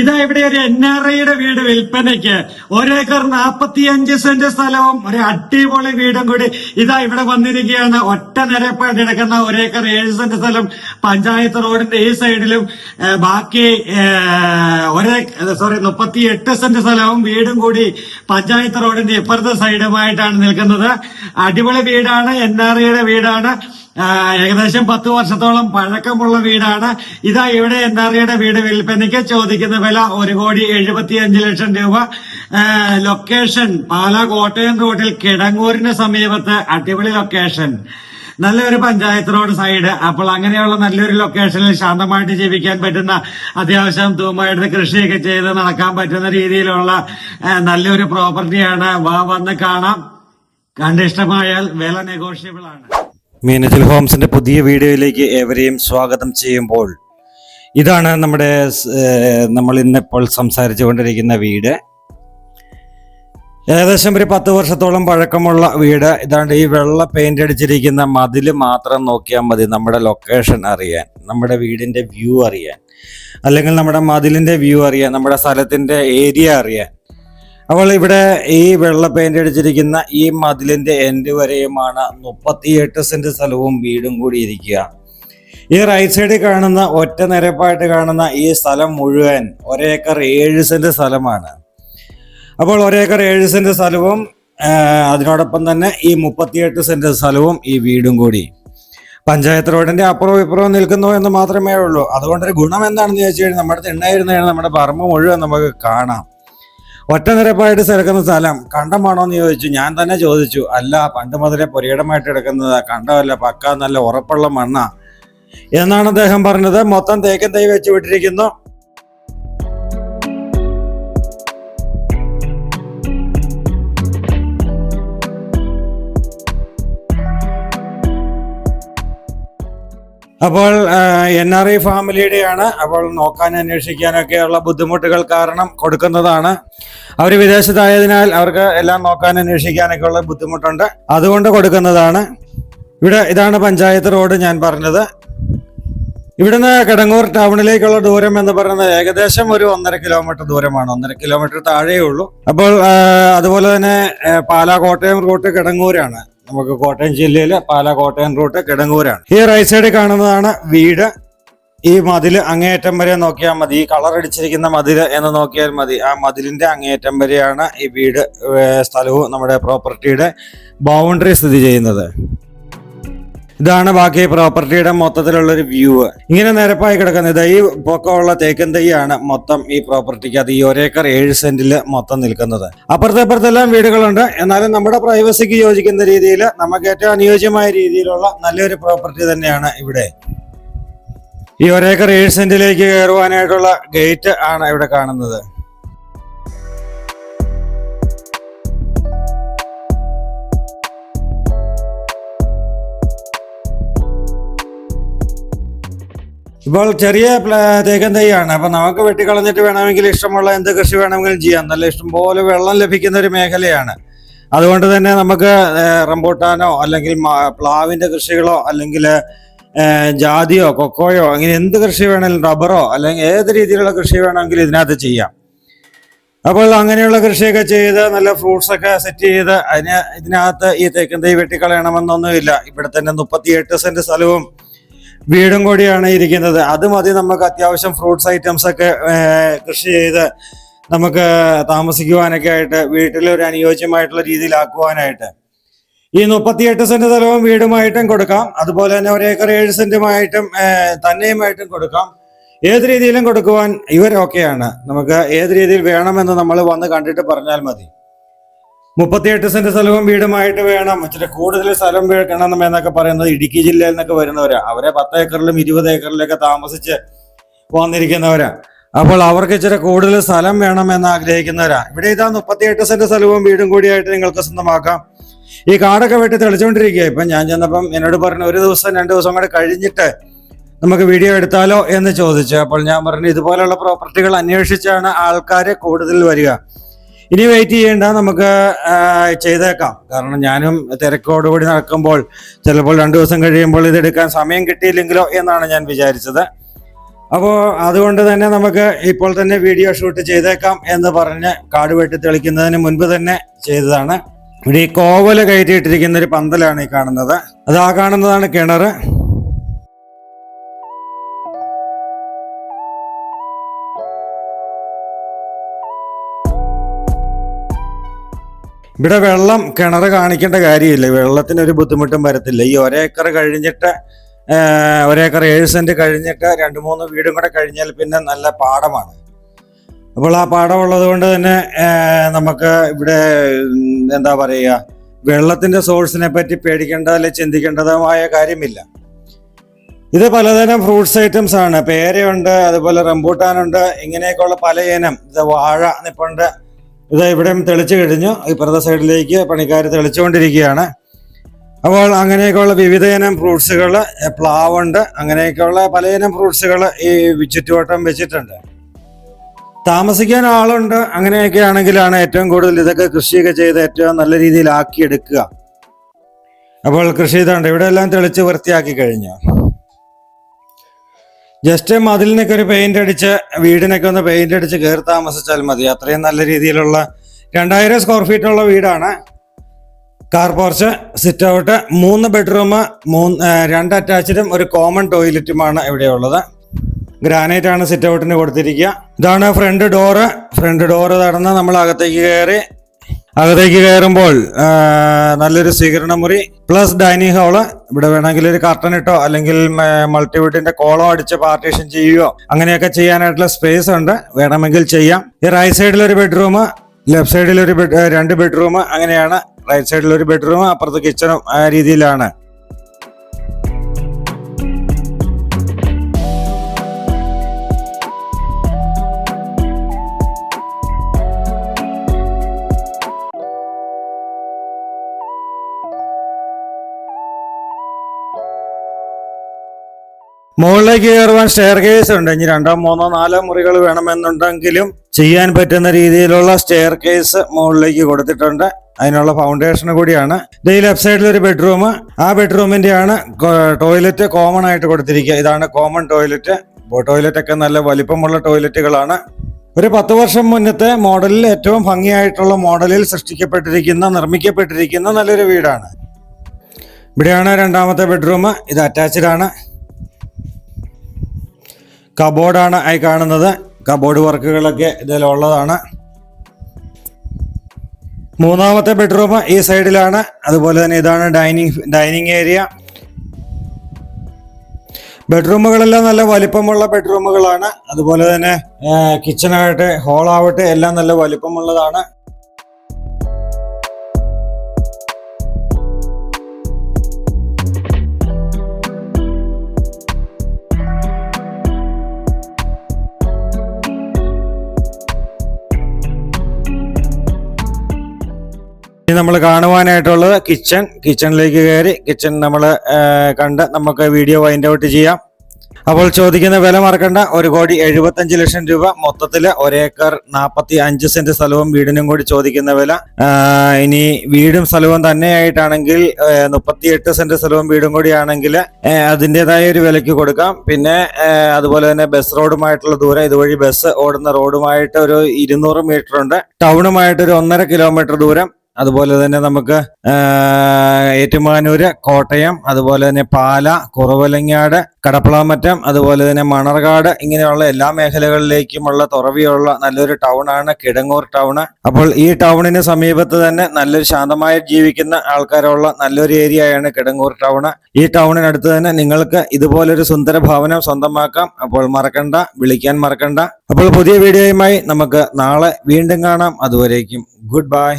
ഇതാ ഇവിടെ ഒരു എൻ ആർ ഐയുടെ വീട് വിൽപ്പനയ്ക്ക്. ഒരേക്കർ നാപ്പത്തിയഞ്ച് സെന്റ് സ്ഥലവും ഒരു അടിപൊളി വീടും കൂടി ഇതാ ഇവിടെ വന്നിരിക്കുകയാണ്. ഒറ്റ നിരപ്പായിട്ട് കിടക്കുന്ന ഒരേക്കർ ഏഴ് സെന്റ് സ്ഥലം പഞ്ചായത്ത് റോഡിന്റെ ഈ സൈഡിലും ബാക്കി ഒരേ സോറി മുപ്പത്തി എട്ട് സെന്റ് സ്ഥലവും വീടും കൂടി പഞ്ചായത്ത് റോഡിന്റെ ഇപ്പുറത്തെ സൈഡുമായിട്ടാണ് നിൽക്കുന്നത്. അടിപൊളി വീടാണ് എൻ ആർ ഐയുടെ വീടാണ്. ഏകദേശം പത്ത് വർഷത്തോളം പഴക്കമുള്ള വീടാണ്. ഇതാ ഇവിടെ ഐയുടെ വീട് വിൽപ്പനയ്ക്ക് ചോദിക്കുന്ന വില ഒരു കോടി എഴുപത്തിയഞ്ച് ലക്ഷം രൂപ. ലൊക്കേഷൻ പാലാ കോട്ടയം റോഡിൽ കിടങ്ങൂരിന് സമീപത്ത് അടിപൊളി ലൊക്കേഷൻ നല്ലൊരു പഞ്ചായത്ത് റോഡ് സൈഡ് അപ്പോൾ അങ്ങനെയുള്ള നല്ലൊരു ലൊക്കേഷനിൽ ശാന്തമായിട്ട് ജീവിക്കാൻ പറ്റുന്ന അത്യാവശ്യം തൂമായിട്ട് കൃഷിയൊക്കെ ചെയ്ത് നടക്കാൻ പറ്റുന്ന രീതിയിലുള്ള നല്ലൊരു പ്രോപ്പർട്ടിയാണ് വന്ന് കാണാം. കണ്ടിഷ്ടമായാൽ വില നെഗോഷ്യബിൾ ആണ്. മീനച്ചിൽ ഹോംസിന്റെ പുതിയ വീഡിയോയിലേക്ക് ഏവരെയും സ്വാഗതം ചെയ്യുമ്പോൾ ഇതാണ് നമ്മുടെ നമ്മൾ ഇന്നിപ്പോൾ സംസാരിച്ചു കൊണ്ടിരിക്കുന്ന വീട്. ഏകദേശം ഒരു പത്ത് വർഷത്തോളം പഴക്കമുള്ള വീട്. ഇതാണ് ഈ വെള്ള പെയിന്റ് അടിച്ചിരിക്കുന്ന മതിൽ മാത്രം നോക്കിയാൽ മതി നമ്മുടെ ലൊക്കേഷൻ അറിയാൻ നമ്മുടെ വീടിന്റെ വ്യൂ അറിയാൻ. അല്ലെങ്കിൽ നമ്മുടെ മതിലിന്റെ വ്യൂ അറിയാൻ നമ്മുടെ സ്ഥലത്തിന്റെ ഏരിയ അറിയാൻ. അപ്പോൾ ഇവിടെ ഈ വെള്ള പെയിന്റ് അടിച്ചിരിക്കുന്ന ഈ മതിലിന്റെ എൻഡ് വരെയുമാണ് മുപ്പത്തിയെട്ട് സെന്റ് സ്ഥലവും വീടും കൂടി ഇരിക്കുക. ഈ റൈറ്റ് സൈഡിൽ കാണുന്ന ഒറ്റ നിരപ്പായിട്ട് കാണുന്ന ഈ സ്ഥലം മുഴുവൻ ഒരേക്കർ ഏഴ് സെന്റ് സ്ഥലമാണ്. അപ്പോൾ ഒരേക്കർ ഏഴ് സെന്റ് സ്ഥലവും അതിനോടൊപ്പം തന്നെ ഈ മുപ്പത്തിയെട്ട് സെന്റ് സ്ഥലവും ഈ വീടും കൂടി. പഞ്ചായത്ത് റോഡിന്റെ അപ്പുറവും ഇപ്പുറവും നിൽക്കുന്നു എന്ന് മാത്രമേ ഉള്ളൂ. അതുകൊണ്ടൊരു ഗുണം എന്താണെന്ന് ചോദിച്ചു കഴിഞ്ഞാൽ നമ്മുടെ തിണ്ണായിരുന്നാണ് നമ്മുടെ പറമ്പ് മുഴുവൻ നമുക്ക് കാണാം. ഒറ്റ നിരപ്പായിട്ട് കിടക്കുന്ന സ്ഥലം കണ്ടമാണോ എന്ന് ചോദിച്ചു. ഞാൻ തന്നെ ചോദിച്ചു. അല്ല പണ്ട് മുതലേ പുരയിടമായിട്ട് കിടക്കുന്നത് കണ്ടമല്ല പക്ക നല്ല ഉറപ്പുള്ള മണ്ണ. എന്നാണ് അദ്ദേഹം പറഞ്ഞത്. മൊത്തം തേക്കൻ തൈ വെച്ച് വിട്ടിരിക്കുന്നു. അപ്പോൾ എൻ ആർ ഐ ഫാമിലിയുടെയാണ് അപ്പോൾ നോക്കാൻ അന്വേഷിക്കാനൊക്കെയുള്ള ബുദ്ധിമുട്ടുകൾ കാരണം കൊടുക്കുന്നതാണ്. അവർ വിദേശത്തായതിനാൽ അവർക്ക് എല്ലാം നോക്കാൻ അന്വേഷിക്കാനൊക്കെ ഉള്ള ബുദ്ധിമുട്ടുണ്ട്. അതുകൊണ്ട് കൊടുക്കുന്നതാണ്. ഇവിടെ ഇതാണ് പഞ്ചായത്ത് റോഡ് ഞാൻ പറഞ്ഞത്. ഇവിടുന്ന് കിടങ്ങൂർ ടൗണിലേക്കുള്ള ദൂരം എന്ന് പറയുന്നത് ഏകദേശം ഒരു ഒന്നര കിലോമീറ്റർ ദൂരമാണ്. ഒന്നര കിലോമീറ്റർ താഴെയുള്ളൂ അപ്പോൾ അതുപോലെ തന്നെ പാലാ കോട്ടയം റൂട്ട് കിടങ്ങൂരാണ്. നമുക്ക് കോട്ടയം ജില്ലയിലെ പാലാ കോട്ടയം റൂട്ട് കിടങ്ങൂരാണ്. ഈ റൈറ്റ് സൈഡിൽ കാണുന്നതാണ് വീട്. ഈ മതിൽ അങ്ങേയറ്റം വരെ നോക്കിയാൽ മതി. ഈ കളർ അടിച്ചിരിക്കുന്ന മതിൽ എന്ന് നോക്കിയാൽ മതി. ആ മതിലിന്റെ അങ്ങേയറ്റം വരെയാണ് ഈ വീട് സ്ഥലവും നമ്മുടെ പ്രോപ്പർട്ടിയുടെ ബൗണ്ടറി സ്ഥിതി ചെയ്യുന്നത്. ഇതാണ് ബാക്കി പ്രോപ്പർട്ടിയുടെ മൊത്തത്തിലുള്ള ഒരു വ്യൂ. ഇങ്ങനെ നിരപ്പായി കിടക്കുന്നത് ഈ പൊക്കമുള്ള തേക്കൻ തൈയാണ് മൊത്തം ഈ പ്രോപ്പർട്ടിക്ക് അത് ഈ ഒരേക്കർ ഏഴ് സെന്റിൽ മൊത്തം നിൽക്കുന്നത്. അപ്പുറത്തെ അപ്പുറത്തെല്ലാം വീടുകളുണ്ട്. എന്നാലും നമ്മുടെ പ്രൈവസിക്ക് യോജിക്കുന്ന രീതിയിൽ നമുക്ക് ഏറ്റവും അനുയോജ്യമായ രീതിയിലുള്ള നല്ലൊരു പ്രോപ്പർട്ടി തന്നെയാണ് ഇവിടെ. ഈ ഒരേക്കർ ഏഴ് സെന്റിലേക്ക് കയറുവാനായിട്ടുള്ള ഗേറ്റ് ആണ് ഇവിടെ കാണുന്നത്. ഇപ്പോൾ ചെറിയ തേക്കൻ തൈയാണ്. അപ്പൊ നമുക്ക് വെട്ടിക്കളഞ്ഞിട്ട് വേണമെങ്കിൽ ഇഷ്ടമുള്ള എന്ത് കൃഷി വേണമെങ്കിലും ചെയ്യാം. നല്ല ഇഷ്ടം പോലെ വെള്ളം ലഭിക്കുന്ന ഒരു മേഖലയാണ്. അതുകൊണ്ട് തന്നെ നമുക്ക് റംബോട്ടാനോ അല്ലെങ്കിൽ പ്ലാവിന്റെ കൃഷികളോ അല്ലെങ്കിൽ ജാതിയോ കൊക്കോയോ അങ്ങനെ എന്ത് കൃഷി വേണമെങ്കിലും റബ്ബറോ അല്ലെങ്കിൽ ഏത് രീതിയിലുള്ള കൃഷി വേണമെങ്കിലും ഇതിനകത്ത് ചെയ്യാം. അപ്പോൾ അങ്ങനെയുള്ള കൃഷിയൊക്കെ ചെയ്ത് നല്ല ഫ്രൂട്ട്സ് ഒക്കെ സെറ്റ് ചെയ്ത് അതിന് ഇതിനകത്ത് ഈ തേക്കൻ തൈ വെട്ടിക്കളയണമെന്നൊന്നുമില്ല. ഇവിടെ തന്നെ മുപ്പത്തിയെട്ട് സെന്റ് സ്ഥലവും വീടും കൂടിയാണ് ഇരിക്കുന്നത്. അത് മതി നമുക്ക് അത്യാവശ്യം ഫ്രൂട്ട്സ് ഐറ്റംസ് ഒക്കെ കൃഷി ചെയ്ത് നമുക്ക് താമസിക്കുവാനൊക്കെ ആയിട്ട് വീട്ടിൽ ഒരു അനുയോജ്യമായിട്ടുള്ള രീതിയിലാക്കുവാനായിട്ട്. ഈ മുപ്പത്തിയെട്ട് സെന്റ് സ്ഥലവും വീടുമായിട്ടും കൊടുക്കാം. അതുപോലെ തന്നെ ഒരു ഏക്കർ ഏഴ് സെന്റുമായിട്ടും തന്നെയുമായിട്ടും കൊടുക്കാം. ഏത് രീതിയിലും കൊടുക്കുവാൻ ഇവരൊക്കെയാണ്. നമുക്ക് ഏത് രീതിയിൽ വേണമെന്ന് നമ്മൾ വന്ന് കണ്ടിട്ട് പറഞ്ഞാൽ മതി. മുപ്പത്തിയെട്ട് സെന്റ് സ്ഥലവും വീടുമായിട്ട് വേണം. ഇച്ചിരി കൂടുതൽ സ്ഥലം വേണം എന്നൊക്കെ പറയുന്നത് ഇടുക്കി ജില്ലയിൽ നിന്നൊക്കെ വരുന്നവരാ. അവരെ പത്ത് ഏക്കറിലും ഇരുപത് ഏക്കറിലൊക്കെ താമസിച്ച് വന്നിരിക്കുന്നവരാ. അപ്പോൾ അവർക്ക് ഇച്ചിരി കൂടുതൽ സ്ഥലം വേണം എന്ന് ആഗ്രഹിക്കുന്നവരാ. ഇവിടെ ഇതാ മുപ്പത്തിയെട്ട് സെന്റ് സ്ഥലവും വീടും കൂടിയായിട്ട് നിങ്ങൾക്ക് സ്വന്തമാക്കാം. ഈ കാടൊക്കെ വെട്ടി തെളിച്ചുകൊണ്ടിരിക്കുക ഇപ്പൊ ഞാൻ ചെന്നപ്പം എന്നോട് പറഞ്ഞു ഒരു ദിവസം രണ്ട് ദിവസം കൂടെ കഴിഞ്ഞിട്ട് നമുക്ക് വീഡിയോ എടുത്താലോ? എന്ന് ചോദിച്ചു. അപ്പോൾ ഞാൻ പറഞ്ഞു ഇതുപോലെയുള്ള പ്രോപ്പർട്ടികൾ അന്വേഷിച്ചാണ് ആൾക്കാർ കൂടുതൽ വരിക. ഇനി വെയിറ്റ് ചെയ്യേണ്ട നമുക്ക് ചെയ്തേക്കാം. കാരണം ഞാനും തിരക്കോടുകൂടി നടക്കുമ്പോൾ ചിലപ്പോൾ രണ്ടു ദിവസം കഴിയുമ്പോൾ ഇത് എടുക്കാൻ സമയം കിട്ടിയില്ലെങ്കിലോ എന്നാണ് ഞാൻ വിചാരിച്ചത്. അപ്പോൾ അതുകൊണ്ട് തന്നെ നമുക്ക് ഇപ്പോൾ തന്നെ വീഡിയോ ഷൂട്ട് ചെയ്തേക്കാം എന്ന് പറഞ്ഞ് കാട് വെട്ടി തെളിക്കുന്നതിന് മുൻപ് തന്നെ ചെയ്തതാണ്. ഇവിടെ ഈ കോവൽ കയറ്റിയിട്ടിരിക്കുന്ന ഒരു പന്തലാണ് ഈ കാണുന്നത്. അത് ആ കാണുന്നതാണ് കിണർ ഇവിടെ വെള്ളം കിണർ കാണിക്കേണ്ട കാര്യമില്ല. വെള്ളത്തിന് ഒരു ബുദ്ധിമുട്ടും വരത്തില്ല. ഈ ഒരേക്കർ കഴിഞ്ഞിട്ട് ഒരേക്കർ ഏഴ് സെന്റ് കഴിഞ്ഞിട്ട് രണ്ട് മൂന്ന് വീടും കൂടെ കഴിഞ്ഞാൽ പിന്നെ നല്ല പാടമാണ്. അപ്പോൾ ആ പാടം ഉള്ളത് കൊണ്ട് തന്നെ നമുക്ക് ഇവിടെ എന്താ പറയുക വെള്ളത്തിന്റെ സോഴ്സിനെ പറ്റി പേടിക്കേണ്ട അല്ലെങ്കിൽ ചിന്തിക്കേണ്ടതുമായ കാര്യമില്ല. ഇത് പലതരം ഫ്രൂട്ട്സ് ഐറ്റംസ് ആണ്. പേരയുണ്ട് അതുപോലെ റംബൂട്ടാനുണ്ട് ഇങ്ങനെയൊക്കെയുള്ള പല ഇനം ഇത് വാഴ നിപ്പുണ്ട് ഇത് ഇവിടെയും തെളിച്ചു കഴിഞ്ഞു. ഇപ്പുറത്തെ സൈഡിലേക്ക് പണിക്കാർ തെളിച്ചുകൊണ്ടിരിക്കുകയാണ്. അപ്പോൾ അങ്ങനെയൊക്കെയുള്ള വിവിധയിനം ഫ്രൂട്ട്സുകൾ പ്ലാവുണ്ട്. അങ്ങനെയൊക്കെയുള്ള പലയിനം ഫ്രൂട്ട്സുകൾ ഈ ചുറ്റുവട്ടം വെച്ചിട്ടുണ്ട്. താമസിക്കാൻ ആളുണ്ട്. അങ്ങനെയൊക്കെ ആണെങ്കിലാണ് ഏറ്റവും കൂടുതൽ ഇതൊക്കെ കൃഷിയൊക്കെ ചെയ്ത് ഏറ്റവും നല്ല രീതിയിൽ ആക്കിയെടുക്കുക അപ്പോൾ കൃഷി ഇതുണ്ട് ഇവിടെ എല്ലാം തെളിച്ച് വൃത്തിയാക്കി കഴിഞ്ഞു. ജസ്റ്റ് മതിലിനൊക്കെ ഒരു പെയിന്റ് അടിച്ച് വീടിനൊക്കെ ഒന്ന് പെയിന്റ് അടിച്ച് കയറി താമസിച്ചാൽ മതി. അത്രയും നല്ല രീതിയിലുള്ള രണ്ടായിരം സ്ക്വയർ ഫീറ്റ് ഉള്ള വീടാണ്. കാർ പോർച്ച് സിറ്റ് ഔട്ട് മൂന്ന് ബെഡ്റൂം മൂന്ന് രണ്ട് അറ്റാച്ച്ഡും ഒരു കോമൺ ടോയ്ലറ്റുമാണ് ഇവിടെ ഉള്ളത് ഗ്രാനൈറ്റ് ആണ് സിറ്റ് ഔട്ടിന് കൊടുത്തിരിക്കുക. ഇതാണ് ഫ്രണ്ട് ഡോറ് ഫ്രണ്ട് ഡോറ് നടന്ന് നമ്മൾ അകത്തേക്ക് കയറി. അകത്തേക്ക് കയറുമ്പോൾ നല്ലൊരു സ്വീകരണ മുറി. പ്ലസ് ഡൈനിങ് ഹാൾ ഇവിടെ വേണമെങ്കിൽ ഒരു കർട്ടൻ ഇട്ടോ അല്ലെങ്കിൽ മൾട്ടിവുഡിന്റെ കോളോ അടിച്ച് പാർട്ടീഷൻ ചെയ്യുകയോ അങ്ങനെയൊക്കെ ചെയ്യാനായിട്ടുള്ള സ്പേസ് ഉണ്ട്. വേണമെങ്കിൽ ചെയ്യാം. ഈ റൈറ്റ് സൈഡിൽ ഒരു ബെഡ്റൂം ലെഫ്റ്റ് സൈഡിൽ ഒരു ബെഡ് രണ്ട് ബെഡ്റൂം അങ്ങനെയാണ്. റൈറ്റ് സൈഡിൽ ഒരു ബെഡ്റൂം അപ്പുറത്ത് കിച്ചണും ആ രീതിയിലാണ്. മുകളിലേക്ക് കയറുവാൻ സ്റ്റെയർ കേസ് ഉണ്ട്. ഇനി രണ്ടോ മൂന്നോ നാലോ മുറികൾ വേണമെന്നുണ്ടെങ്കിലും ചെയ്യാൻ പറ്റുന്ന രീതിയിലുള്ള സ്റ്റെയർ കേസ് മുകളിലേക്ക് കൊടുത്തിട്ടുണ്ട്. അതിനുള്ള ഫൗണ്ടേഷൻ കൂടിയാണ്. ഇത് ഈ ലെഫ്റ്റ് സൈഡിൽ ഒരു ബെഡ്റൂം ആ ബെഡ്റൂമിന്റെ ആണ് ടോയ്ലറ്റ് കോമൺ ആയിട്ട് കൊടുത്തിരിക്കുക. ഇതാണ് കോമൺ ടോയ്ലറ്റ് ടോയ്ലറ്റ് ഒക്കെ നല്ല വലിപ്പമുള്ള ടോയ്ലറ്റുകളാണ് ഒരു പത്ത് വർഷം മുന്നത്തെ മോഡലിൽ ഏറ്റവും ഭംഗിയായിട്ടുള്ള മോഡലിൽ സൃഷ്ടിക്കപ്പെട്ടിരിക്കുന്ന നിർമ്മിക്കപ്പെട്ടിരിക്കുന്ന നല്ലൊരു വീടാണ്. ഇവിടെയാണ് രണ്ടാമത്തെ ബെഡ്റൂം ഇത് അറ്റാച്ച്ഡ് ആണ്. കബോർഡാണ് ആയി കാണുന്നത്. കബോർഡ് വർക്കുകളൊക്കെ ഇതിലുള്ളതാണ്. മൂന്നാമത്തെ ബെഡ്റൂം ഈ സൈഡിലാണ്. അതുപോലെ തന്നെ ഇതാണ് ഡൈനിങ് ഡൈനിങ് ഏരിയ. ബെഡ്റൂമുകളെല്ലാം നല്ല വലിപ്പമുള്ള ബെഡ്റൂമുകളാണ്. അതുപോലെ തന്നെ കിച്ചണാകട്ടെ ഹോളാവട്ടെ എല്ലാം നല്ല വലിപ്പമുള്ളതാണ്. ഇനി നമ്മൾ കാണുവാനായിട്ടുള്ളത് കിച്ചൺ കിച്ചണിലേക്ക് കയറി കിച്ചൺ നമ്മൾ കണ്ട് നമുക്ക് വീഡിയോ വൈൻഡ് ഔട്ട് ചെയ്യാം. അപ്പോൾ ചോദിക്കുന്ന വില മറക്കണ്ട. ഒരു കോടി എഴുപത്തഞ്ച് ലക്ഷം രൂപ മൊത്തത്തിൽ ഒരേക്കർ നാൽപ്പത്തി അഞ്ച് സെന്റ് സ്ഥലവും വീടിനും കൂടി ചോദിക്കുന്ന വില. ഇനി വീടും സ്ഥലവും തന്നെയായിട്ടാണെങ്കിൽ മുപ്പത്തിയെട്ട് സെന്റ് സ്ഥലവും വീടും കൂടി ആണെങ്കിൽ അതിന്റെതായ ഒരു വിലയ്ക്ക് കൊടുക്കാം. പിന്നെ അതുപോലെ തന്നെ ബസ് റോഡുമായിട്ടുള്ള ദൂരം ഇതുവഴി ബസ് ഓടുന്ന റോഡുമായിട്ട് ഒരു ഇരുന്നൂറ് മീറ്റർ ഉണ്ട്. ടൗണുമായിട്ട് ഒരു ഒന്നര കിലോമീറ്റർ ദൂരം. അതുപോലെ തന്നെ നമുക്ക് ഏറ്റുമാനൂര് കോട്ടയം അതുപോലെ തന്നെ പാല കുറവലങ്ങാട് കടപ്പളാമറ്റം അതുപോലെ തന്നെ മണർകാട് ഇങ്ങനെയുള്ള എല്ലാ മേഖലകളിലേക്കുമുള്ള തുറവിയുള്ള നല്ലൊരു ടൗൺ ആണ് കിടങ്ങൂർ ടൗൺ അപ്പോൾ ഈ ടൗണിന് സമീപത്ത് തന്നെ നല്ലൊരു ശാന്തമായി ജീവിക്കുന്ന ആൾക്കാരുള്ള നല്ലൊരു ഏരിയയാണ് കിടങ്ങൂർ ടൗൺ ഈ ടൗണിനടുത്ത് തന്നെ നിങ്ങൾക്ക് ഇതുപോലൊരു സുന്ദര ഭവനം സ്വന്തമാക്കാം. അപ്പോൾ മറക്കണ്ട വിളിക്കാൻ മറക്കണ്ട. അപ്പോൾ പുതിയ വീഡിയോയുമായി നമുക്ക് നാളെ വീണ്ടും കാണാം. അതുവരേക്കും ഗുഡ് ബൈ